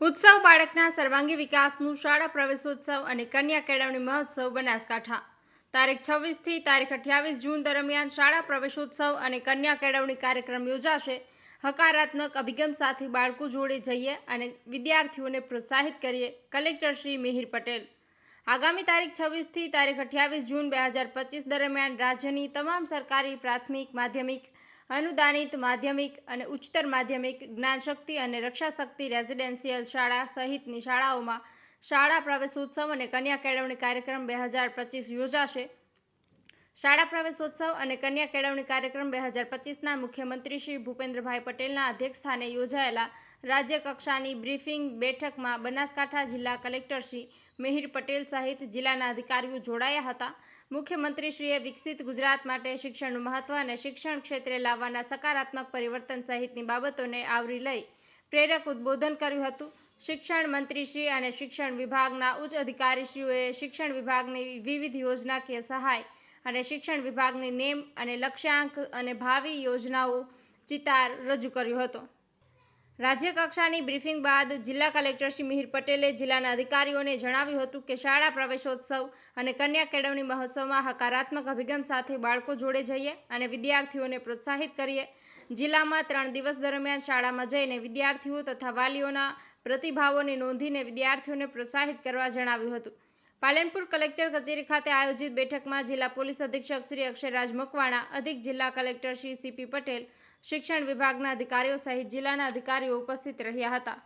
ઉત્સવ બાળકના સર્વાંગી વિકાસનું શાળા પ્રવેશોત્સવ અને કન્યા કેળવણી મહોત્સવ બનાસકાંઠા. તારીખ છવ્વીસથી તારીખ અઠ્યાવીસ જૂન દરમિયાન શાળા પ્રવેશોત્સવ અને કન્યા કેળવણી કાર્યક્રમ યોજાશે. હકારાત્મક અભિગમ સાથે બાળકો જોડે જઈએ અને વિદ્યાર્થીઓને પ્રોત્સાહિત કરીએ. કલેક્ટર શ્રી મિહિર પટેલ આગામી તારીખ છવ્વીસથી તારીખ અઠ્યાવીસ જૂન બે હજાર પચીસ દરમિયાન રાજ્યની તમામ સરકારી પ્રાથમિક, માધ્યમિક, અનુદાનિત માધ્યમિક અને ઉચ્ચતર માધ્યમિક જ્ઞાનશક્તિ અને રક્ષાશક્તિ રેઝિડેન્શિયલ શાળા સહિતની શાળાઓમાં શાળા પ્રવેશોત્સવ અને કન્યા કેળવણી કાર્યક્રમ બે હજાર પચીસ યોજાશે. શાળા પ્રવેશોત્સવ અને કન્યા કેળવણી કાર્યક્રમ બે હજાર પચીસના મુખ્યમંત્રી શ્રી ભૂપેન્દ્રભાઈ પટેલના અધ્યક્ષસ્થાને યોજાયેલા રાજ્ય કક્ષાની બ્રીફિંગ બેઠકમાં બનાસકાંઠા જિલ્લા કલેક્ટર શ્રી મિહિર પટેલ સહિત જિલ્લાના અધિકારીઓ જોડાયા હતા. મુખ્યમંત્રીશ્રીએ વિકસિત ગુજરાત માટે શિક્ષણનું મહત્વ અને શિક્ષણ ક્ષેત્રે લાવવાના સકારાત્મક પરિવર્તન સહિતની બાબતોને આવરી લઈ પ્રેરક ઉદ્બોધન કર્યું હતું. શિક્ષણ મંત્રીશ્રી અને શિક્ષણ વિભાગના ઉચ્ચ અધિકારીશ્રીઓએ શિક્ષણ વિભાગની વિવિધ યોજનાકીય સહાય અને શિક્ષણ વિભાગની નેમ અને લક્ષ્યાંક અને ભાવિ યોજનાઓ ચિતાર રજૂ કર્યો હતો. રાજ્ય કક્ષાની બ્રીફિંગ બાદ જિલ્લા કલેક્ટર શ્રી મિહિર પટેલે જિલ્લાના અધિકારીઓને જણાવ્યું હતું કે શાળા પ્રવેશોત્સવ અને કન્યા કેળવણી મહોત્સવમાં હકારાત્મક અભિગમ સાથે બાળકો જોડે જઈએ અને વિદ્યાર્થીઓને પ્રોત્સાહિત કરીએ. જિલ્લામાં ત્રણ દિવસ દરમિયાન શાળામાં જઈને વિદ્યાર્થીઓ તથા વાલીઓના પ્રતિભાવોને નોંધીને વિદ્યાર્થીઓને પ્રોત્સાહિત કરવા જણાવ્યું હતું. પાલનપુર કલેક્ટર કચેરી ખાતે આયોજિત બેઠકમાં જિલ્લા પોલીસ અધિક્ષક શ્રી અક્ષયરાજ મકવાણા, અધિક જિલ્લા કલેક્ટર શ્રી સીપી પટેલ, શિક્ષણ વિભાગના અધિકારીઓ સહિત જિલ્લાના અધિકારીઓ ઉપસ્થિત રહ્યા હતા.